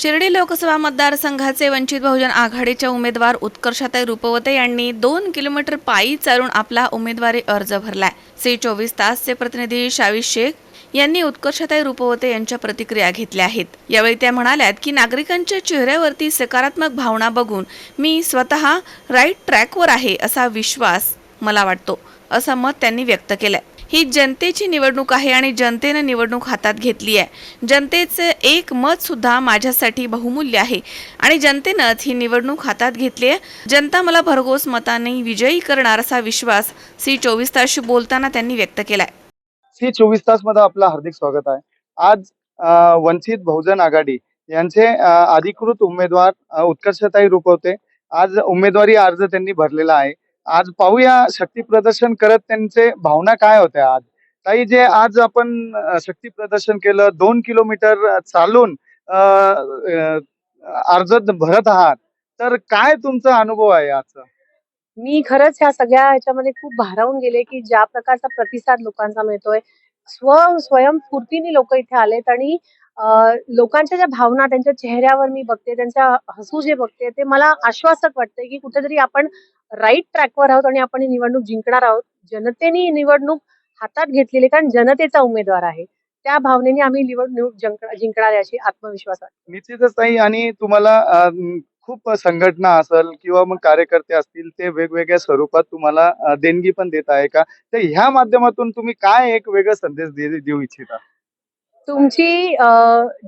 शिर्डी लोकसभा मतदारसंघाचे वंचित बहुजन आघाडीच्या उमेदवार उत्कर्षाताई रुपवते यांनी दोन किलोमीटर पायी चालून आपला उमेदवारी अर्ज भरलाय. सी चोवीस तासचे प्रतिनिधी शावी शेख यांनी उत्कर्षाताई रुपवते यांच्या प्रतिक्रिया घेतल्या आहेत. यावेळी त्या म्हणाल्यात की नागरिकांच्या चेहऱ्यावरती सकारात्मक भावना बघून मी स्वतः राईट ट्रॅकवर आहे असा विश्वास मला वाटतो असं मत त्यांनी व्यक्त केलंय. ही जनतेची निवडणूक आहे आणि जनतेनं निवडणूक हातात घेतली आहे. जनतेचं एक मत सुद्धा माझ्यासाठी बहुमूल्य आहे. आणि जनतेनंच ही निवडणूक हातात घेतली आहे. जनता मला भरघोस मताने विजयी करणार असा विश्वास सी चोवीस तासशी बोलताना त्यांनी व्यक्त केलाय. सी चोवीस तासमध्ये आपलं हार्दिक स्वागत आहे. आज वंचित बहुजन आघाडी यांचे अधिकृत उमेदवार अ, उत्कर्षताई रुपवते आज उमेदवारी अर्ज त्यांनी भरलेला आहे. आज पाहूया शक्ती प्रदर्शन करत त्यांचे भावना काय होत्या आज? ताई जे आज आपण शक्ती प्रदर्शन केलं दोन किलोमीटर चालून अर्जत अर्ज भरत आहात. तर काय तुमचा अनुभव आहे आजचा मी खरंच ह्या सगळ्या ह्याच्यामध्ये खूप भारावून गेले की ज्या प्रकारचा प्रतिसाद लोकांचा मिळतोय स्व स्वयंस्फूर्तीने लोक इथे आलेत आणि लोकांच्या ज्या भावना त्यांच्या चेहऱ्यावर मी बघते त्यांच्या हसू जे बघते ते मला आश्वासक वाटतंय की कुठेतरी आपण राईट ट्रॅकवर आहोत आणि आपण ही निवडणूक जिंकणार आहोत. जनतेने ही निवडणूक हातात घेतलेली कारण जनतेचा उमेदवार आहे. त्या भावनेने आम्ही निवडणूक जिंकणार याची अशी आत्मविश्वास निश्चितच नाही आणि तुम्हाला खूप संघटना असेल किंवा मग कार्यकर्ते असतील ते वेगवेगळ्या स्वरूपात तुम्हाला देणगी पण देत आहे का? तर ह्या माध्यमातून तुम्ही काय एक वेगळा संदेश दे- देऊ इच्छिता? तुमची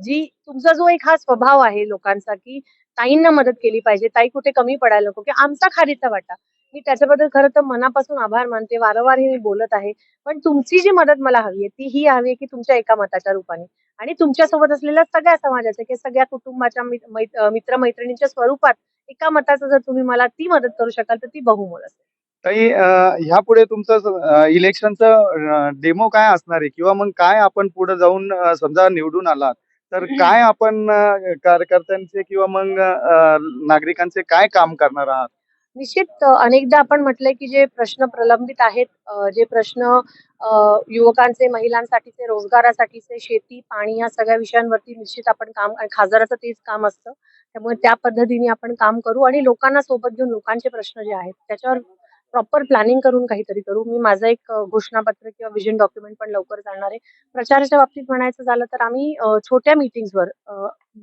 जी तुमचा जो एक हा स्वभाव आहे लोकांचा की ताईंना मदत केली पाहिजे ताई कुठे कमी पडायला नको की आमचा खारीचा वाटा. मी त्याच्याबद्दल खरं तर मनापासून आभार मानते वारंवार हे मी बोलत आहे. पण तुमची जी मदत मला हवी आहे ती ही हवी आहे की तुमच्या एका मताच्या रूपाने. आणि तुमच्यासोबत असलेल्या सगळ्या समाजाच्या की सगळ्या कुटुंबाच्या मित- मैत- स्वरूपात एका मताचं जर तुम्ही मला ती मदत करू शकाल तर ती बहुमोल असेल. ताई ह्यापुढे तुमचं इलेक्शनचं डेमो काय असणार आहे? किंवा मग काय आपण पुढे जाऊन समजा निवडून आलात तर काय आपण कार्यकर्त्यांचे किंवा मग नागरिकांचे काय काम करणार आहात? निश्चित अनेकदा आपण म्हटलंय की जे प्रश्न प्रलंबित आहेत जे प्रश्न युवकांचे महिलांसाठीचे रोजगारासाठीचे शेती पाणी या सगळ्या विषयांवरती निश्चित आपण काम खासदाराचं तेच काम असतं. त्यामुळे त्या पद्धतीने आपण काम करू आणि लोकांना सोबत घेऊन लोकांचे प्रश्न जे आहेत त्याच्यावर प्रॉपर प्लॅनिंग करून काहीतरी करू. मी माझं एक घोषणापत्र किंवा विजन डॉक्युमेंट पण लवकर जाणार आहे. प्रचाराच्या बाबतीत म्हणायचं झालं तर आम्ही छोट्या मीटिंग्सवर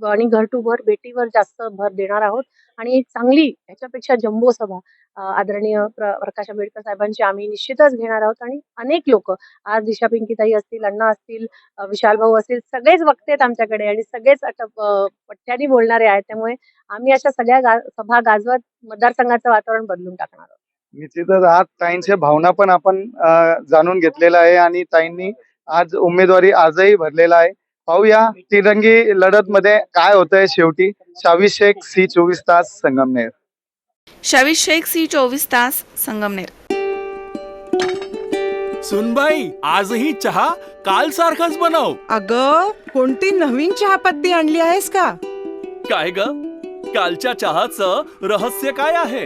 आणि घर टू घर भेटीवर जास्त भर देणार आहोत. आणि एक चांगली ह्याच्यापेक्षा जम्बो सभा आदरणीय प्र प्रकाश आंबेडकर साहेबांची आम्ही निश्चितच घेणार आहोत. आणि अनेक लोक आज दिशा पिंकीताई असतील अण्णा असतील विशाल भाऊ असतील सगळेच वक्ते आहेत आमच्याकडे आणि सगळेच अटप पट्ट्यानी बोलणारे आहेत. त्यामुळे आम्ही अशा सगळ्या गा- सभा गाजवत मतदारसंघाचं वातावरण बदलून टाकणार आहोत. निश्चितच आज ताईंच्या भावना पण आपण अं, जाणून घेतलेल्या आहे आणि ताईंनी आज उमेदवारी आजही भरलेला आहे. पाहूया तिरंगी लढत मध्ये काय होतंय शेवटी. शावी शेख सी चोवीस तास संगमनेर. शावी शेख सी चोवीस तास संगमनेर. सुनबाई आजही चहा काल सारखाच बनव. अग कोणती नवीन चहापत्ती आणली आहेस का? काय ग? कालच्या चहाचं रहस्य काय आहे?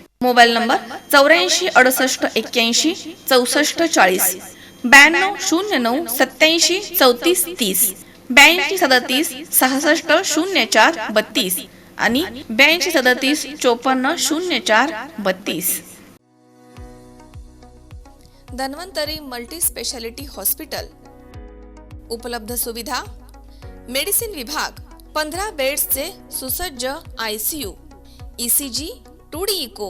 mobile number चौऱ्याऐंशी अडुसष्ट एक्क्याऐंशी चौसष्ट चाळीस. ब्याण्णव शून्य नऊ सत्याऐंशी चौतीस तीस. ब्याऐंशी सदतीस सहासष्ट शून्य चार बत्तीस. आणि ब्याऐंशी सदतीस चोपन्न शून्य चार बत्तीस. Dhanvantari multi speciality hospital. उपलब्ध सुविधा. मेडिसिन विभाग पंधरा बेड्सचे सुसज्ज I C U. E C G two D echo